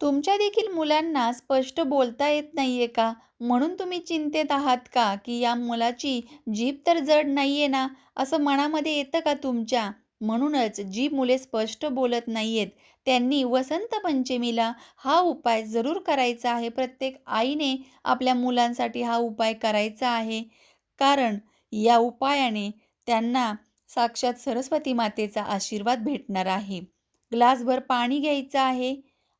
तुमच्या देखील मुलांना स्पष्ट बोलता येत नाहीये का? म्हणून तुम्ही चिंतेत आहात का? की या मुलाची जीभ तर जड नाहीये ना? असं मनामध्ये येतं का तुमच्या? म्हणूनच जी मुले स्पष्ट बोलत नाहीयेत, त्यांनी वसंत पंचमीला हा उपाय जरूर करायचा आहे. प्रत्येक आईने आपल्या मुलांसाठी हा उपाय करायचा आहे. कारण या उपायाने त्यांना साक्षात सरस्वती मातेचा आशीर्वाद भेटणार आहे. ग्लासभर पाणी घ्यायचं आहे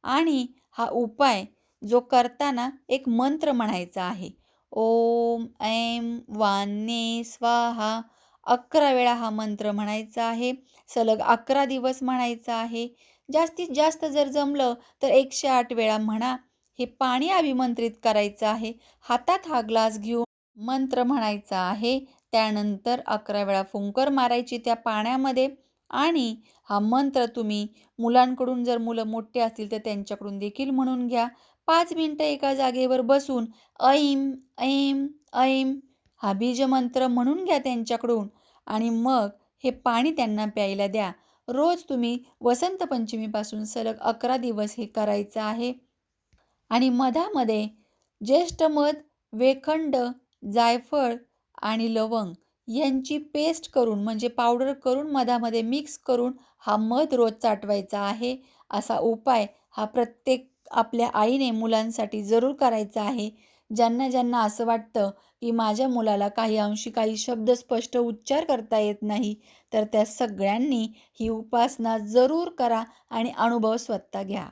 आणि हा उपाय जो करताना एक मंत्र म्हणायचा आहे. ओम ऐम वाने स्वाहा. अकरा वेळा हा मंत्र म्हणायचा आहे. सलग अकरा दिवस म्हणायचा आहे. जास्तीत जास्त जर जमलं तर 108 वेळा म्हणा. हे पाणी अभिमंत्रित करायचं आहे. हातात हा ग्लास घेऊन मंत्र म्हणायचा आहे. त्यानंतर 11 वेळा फुंकर मारायची त्या पाण्यामध्ये आणि हा मंत्र तुम्ही मुलांकडून जर मुलं मोठे असतील तर त्यांच्याकडून देखील म्हणून घ्या. पाच मिनटं एका जागेवर बसून ऐम ऐम ऐम हा बीजमंत्र म्हणून घ्या त्यांच्याकडून आणि मग हे पाणी त्यांना प्यायला द्या. रोज तुम्ही वसंत पंचमीपासून सलग 11 दिवस हे करायचं आहे. आणि मधामध्ये ज्येष्ठ मध, वेखंड, जायफळ आणि लवंग यांची पेस्ट करून म्हणजे पावडर करून मधामध्ये मिक्स करून हा मध रोज चाटवायचा आहे. असा उपाय हा प्रत्येक आपल्या आईने मुलांसाठी जरूर करायचा आहे. ज्यांना ज्यांना असं वाटतं की माझ्या मुलाला काही अंशी काही शब्द स्पष्ट उच्चार करता येत नाही, तर त्या सगळ्यांनी ही उपासना जरूर करा आणि अनुभव स्वतः घ्या.